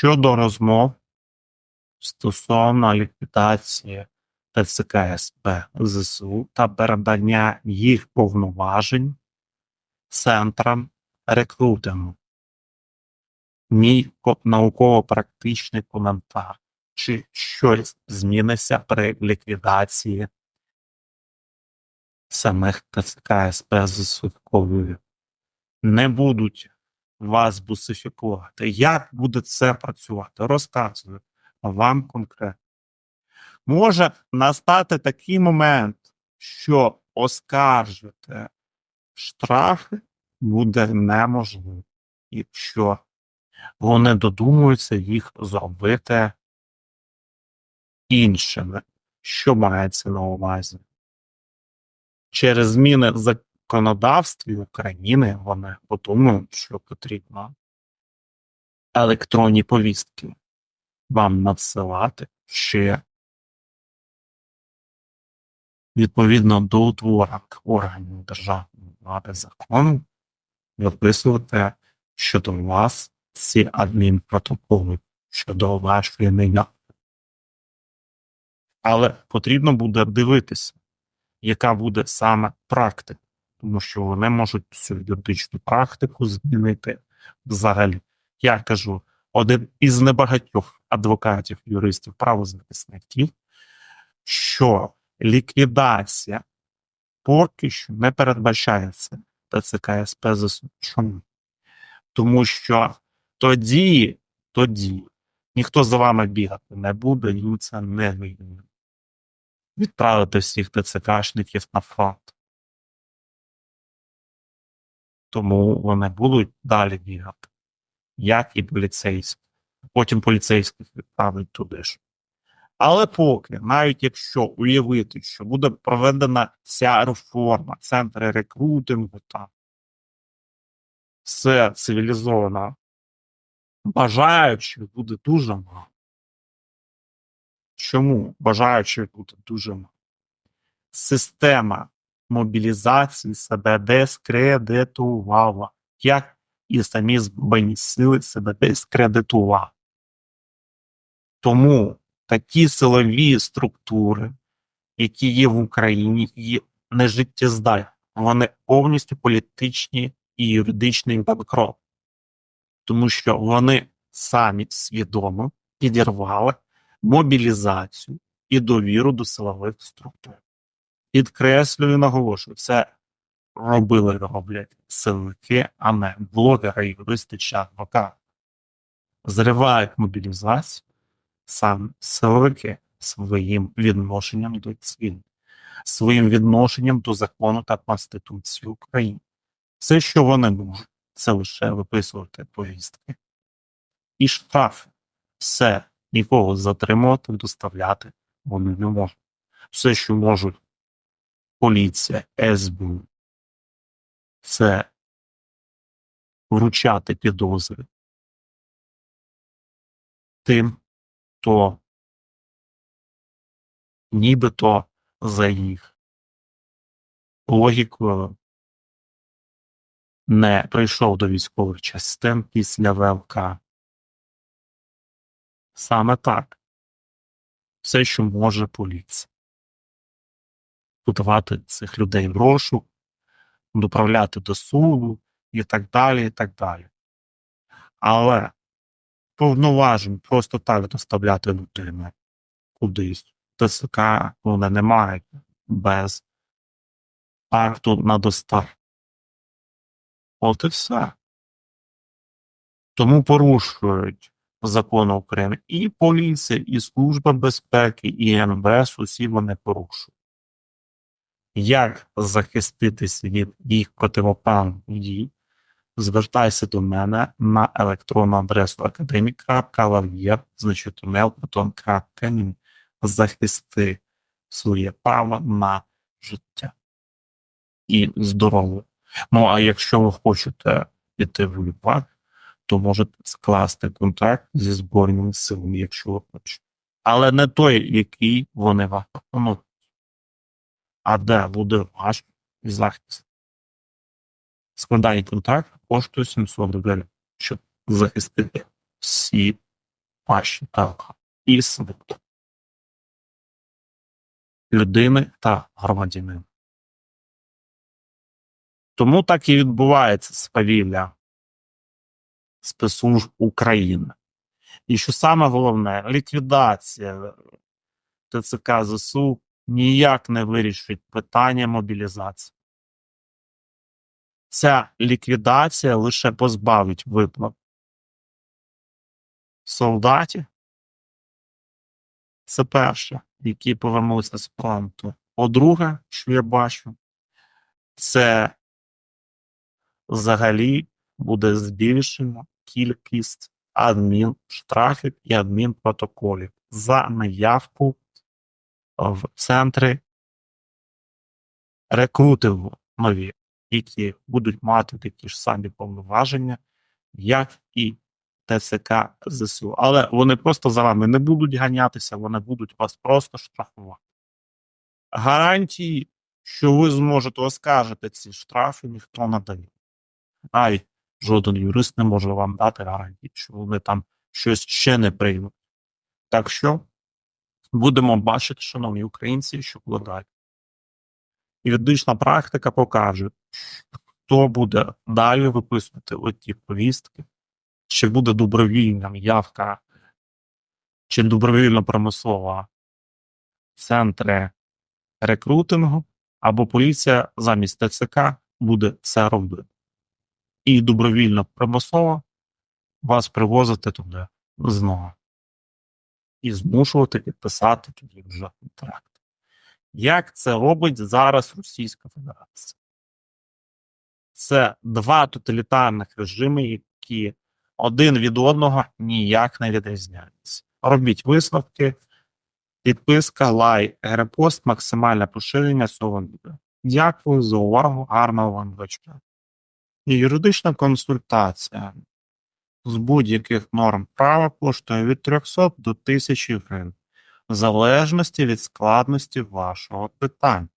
щодо розмов стосовно ліквідації ТЦК СП ЗСУ та передання їх повноважень центрам рекрутингу. Мій науково-практичний коментар. Чи щось зміниться при ліквідації самих ТЦК СП ЗСУ Не будуть вас бусифікувати. Як буде це працювати? Розказую вам конкретно. Може настати такий момент, що оскаржити штрафи буде неможливо, якщо вони додумуються їх зробити іншими. Що мається на увазі? Через зміни законодавстві України вони подумають, що потрібно електронні повістки вам надсилати ще відповідно до утворок органів державної влади закону виписувати щодо вас ці адмінпротоколи щодо вашої нея. Але потрібно буде дивитися, яка буде саме практика, тому що вони можуть цю юридичну практику змінити взагалі. Я кажу, один із небагатьох адвокатів, юристів, правозахисників, що ліквідація поки що не передбачається ТЦК СП. Чому? Тому що тоді, тоді ніхто за вами бігати не буде, і це не вигідно. Відправити всіх ТЦКшників на фронт. Тому вони будуть далі бігати, як і поліцейські. Потім поліцейських відправлять туди ж. Але поки, навіть якщо уявити, що буде проведена ця реформа, центри рекрутингу та все цивілізовано, бажаючих буде дуже мало. Чому бажаючих буде дуже мало? Система мобілізації себе дискредитувала, як і самі збройні сили себе дискредитували. Тому такі силові структури, які є в Україні, є нежиттєздатні. Вони повністю політичні і юридичний банкрот. Тому що вони самі свідомо підірвали мобілізацію і довіру до силових структур. Підкреслюю, наголошую, це робили роблять силовики, а не блогери, юристи чи адвокати. Зривають мобілізацію сам силовики своїм відношенням до цвіль, своїм відношенням до закону та Конституції України. Все, що вони можуть, це лише виписувати повістки і штрафи. Все, нікого затримувати, доставляти вони не можуть. Все, що можуть поліція, СБУ, це вручати підозри тим, хто нібито за їх логікою не прийшов до військових частин після ВЛК. Саме так. Все, що може поліція. Подавати цих людей в розшук, доправляти до суду і так далі, і так далі. Але повноважень просто так доставляти людину кудись. ТСК вони не мають без акту на доставку. От і все. Тому порушують закон України і поліція, і Служба безпеки, і МВС, усі вони порушують. Як захиститися від їх противоправних дій? Звертайся до мене на електронну адресу академік.лав'єр, захисти своє право на життя і здоров'я. Ну, а якщо ви хочете піти воювати, то можете скласти контракт зі Збройними силами, якщо ви хочете. Але не той, який вони вам пропонують. А де буде ваш захист? Складання контракт коштує 700 доларів, щоб захистити всі ваші права і свободи людини та громадянина. Тому так і відбувається свавілля спецслужб України. І що саме головне, ліквідація ТЦК ЗСУ ніяк не вирішить питання мобілізації. Ця ліквідація лише позбавить виплат солдатів. Це перше, які повернуться з фронту. По-друге, що я бачу, це взагалі буде збільшена кількість адмінштрафів і адмінпротоколів за наявку в центри рекрутингу нові, які будуть мати такі ж самі повноваження, як і ТЦК ЗСУ. Але вони просто за вами не будуть ганятися, вони будуть вас просто штрафувати. Гарантії, що ви зможете оскаржити ці штрафи, ніхто не дає. Навіть жоден юрист не може вам дати гарантії, що вони там щось ще не приймуть. Так що будемо бачити, шановні українці, що буде далі. Юридична практика покаже, хто буде далі виписувати оті повістки, чи буде добровільна явка, чи добровільно примусова центри рекрутингу, або поліція замість ТЦК буде це робити. І добровільно примусово вас привозити туди знову. І змушувати підписати тоді вже контракт. Як це робить зараз Російська Федерація? Це два тоталітарних режими, які один від одного ніяк не відрізняються. Робіть висновки, підписка, лайк, репост, максимальне поширення цього відео. Дякую за увагу, гарного вам вечора. І юридична консультація з будь-яких норм права коштує від 300 до 1000 гривень, в залежності від складності вашого питання.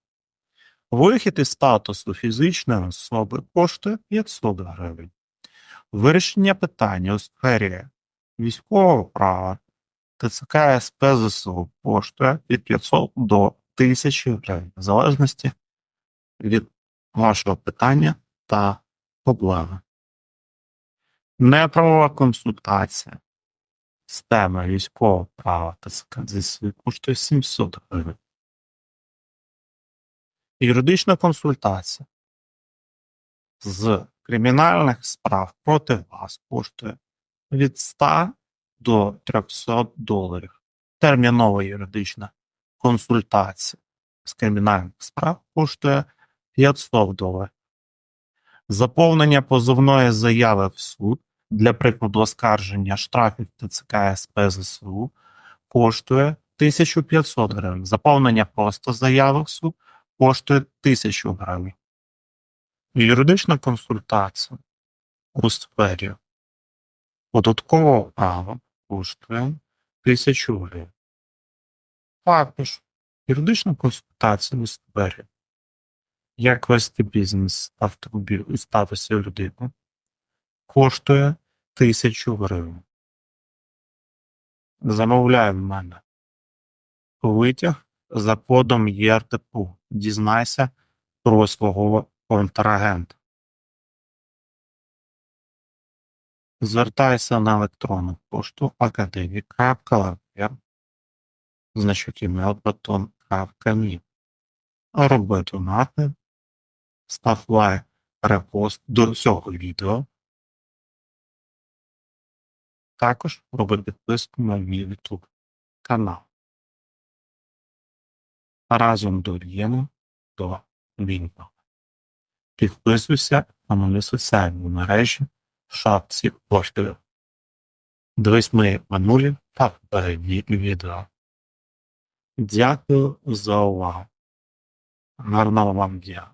Вихід із статусу фізичної особи коштує 500 гривень. Вирішення питання у сфері військового права ТЦК СП ЗСУ коштує від 500 до 1000 гривень, в залежності від вашого питання та проблеми. Неправова консультація з теми військового права ТЦК ЗСУ коштує 700 гривень. Юридична консультація з кримінальних справ проти вас коштує від 100 до 300 доларів. Термінова юридична консультація з кримінальних справ коштує 500 доларів. Заповнення позовної заяви в суд для прикладу оскарження штрафів ТЦК СП ЗСУ коштує 1500 гривень. Заповнення просто заяви в суд коштує 1000 гривень. Юридична консультація у сфері податкового права коштує 1000 гривень. Також юридична консультація у сфері як вести бізнес статусі людини коштує 1000 гривень. Замовляй в мене витяг за кодом ЄРТПУ. Дізнайся про свого контрагента. Звертайся на електронну пошту академік.лавер значок email.me Роби донати, став лайк, репост до цього відео. Також роби підписку на мій YouTube канал. Разом доріємо до війни. Підписуйся на мої соціальні мережі в шапці профілю. Дивись мої минулі та попередні відео. Дякую за увагу. Гарного вам дня.